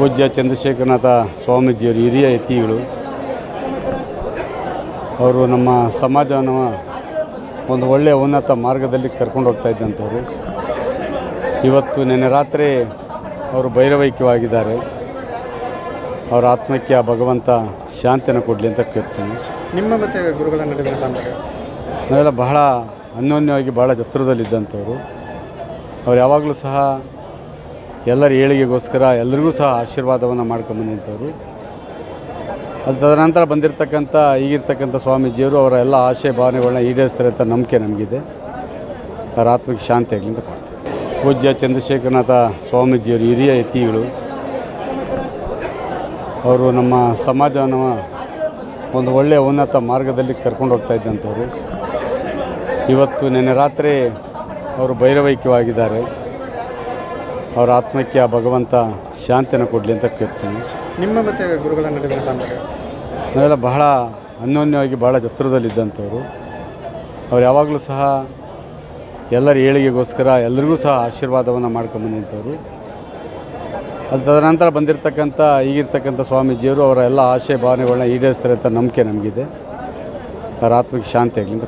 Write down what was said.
ಪೂಜ್ಯ ಚಂದ್ರಶೇಖರನಾಥ ಸ್ವಾಮೀಜಿಯವರು ಹಿರಿಯ ಯತಿಗಳು. ಅವರು ನಮ್ಮ ಸಮಾಜವನ್ನು ಒಂದು ಒಳ್ಳೆಯ ಉನ್ನತ ಮಾರ್ಗದಲ್ಲಿ ಕರ್ಕೊಂಡು ಹೋಗ್ತಾ ಇದ್ದಂಥವ್ರು. ಇವತ್ತು ನಿನ್ನೆ ರಾತ್ರಿ ಅವರು ಭೈರವೈಕ್ಯವಾಗಿದ್ದಾರೆ ಅವರ ಆತ್ಮಕ್ಕೆ ಆ ಭಗವಂತ ಶಾಂತಿನ ಕೊಡಲಿ ಅಂತ ಕೇಳ್ತೀನಿ. ನಿಮ್ಮ ಮತ್ತೆ ಗುರುಗಳ ನಡುವಿನ ಬಾಂಧವ್ಯ ನಾವೆಲ್ಲ ಬಹಳ ಅನ್ಯೋನ್ಯವಾಗಿ ಬಹಳ ಹತ್ರದಲ್ಲಿದ್ದಂಥವ್ರು ಅವ್ರು ಯಾವಾಗಲೂ ಸಹ ಎಲ್ಲರ ಏಳಿಗೆಗೋಸ್ಕರ ಎಲ್ರಿಗೂ ಸಹ ಆಶೀರ್ವಾದವನ್ನು ಮಾಡ್ಕೊಂಬಂದಂಥವ್ರು ಅದು ತದನಂತರ ಬಂದಿರತಕ್ಕಂಥ, ಈಗಿರ್ತಕ್ಕಂಥ ಸ್ವಾಮೀಜಿಯವರು ಅವರ ಎಲ್ಲ ಆಶಯ ಭಾವನೆಗಳನ್ನ ಈಡೇರಿಸ್ತಾರೆ ಅಂತ ನಂಬಿಕೆ ನಮಗಿದೆ. ಅವರ ಆತ್ಮಕ್ಕೆ ಶಾಂತಿ ಆಗಲಿ ಅಂತ ಕೊಡ್ತೀವಿ. ಪೂಜ್ಯ ಚಂದ್ರಶೇಖರನಾಥ ಸ್ವಾಮೀಜಿಯವರು ಹಿರಿಯ ಯತಿಗಳು. ಅವರು ನಮ್ಮ ಸಮಾಜವನ್ನು ಒಂದು ಒಳ್ಳೆಯ ಉನ್ನತ ಮಾರ್ಗದಲ್ಲಿ ಕರ್ಕೊಂಡು ಹೋಗ್ತಾ ಇದ್ದಂಥವ್ರು. ಇವತ್ತು ನಿನ್ನೆ ರಾತ್ರಿ ಅವರು ಭೈರವೈಕ್ಯವಾಗಿದ್ದಾರೆ. ಅವರ ಆತ್ಮಕ್ಕೆ ಆ ಭಗವಂತ ಶಾಂತಿನ ಕೊಡಲಿ ಅಂತ ಕೇಳ್ತೀನಿ. ನಿಮ್ಮ ಮತ್ತೆ ಗುರುಗಳ ನಡುವಿನ ಬಾಂಧವ್ಯ ನಾವೆಲ್ಲ ಬಹಳ ಅನ್ಯೋನ್ಯವಾಗಿ ಬಹಳ ಜತ್ರದಲ್ಲಿದ್ದಂಥವ್ರು ಅವ್ರು ಯಾವಾಗಲೂ ಸಹ ಎಲ್ಲರ ಏಳಿಗೆಗೋಸ್ಕರ ಎಲ್ರಿಗೂ ಸಹ ಆಶೀರ್ವಾದವನ್ನು ಮಾಡ್ಕೊಂಬಂದಂಥವ್ರು ಅದು ತದನಂತರ ಬಂದಿರತಕ್ಕಂಥ ಈಗಿರ್ತಕ್ಕಂಥ ಸ್ವಾಮೀಜಿಯವರು ಅವರ ಎಲ್ಲ ಆಶಯ ಭಾವನೆಗಳನ್ನ ಈಡೇರಿಸ್ತಾರೆ ಅಂತ ನಂಬಿಕೆ ನಮಗಿದೆ. ಅವರ ಆತ್ಮಕ್ಕೆ ಶಾಂತಿ ಆಗಲಿ ಅಂತ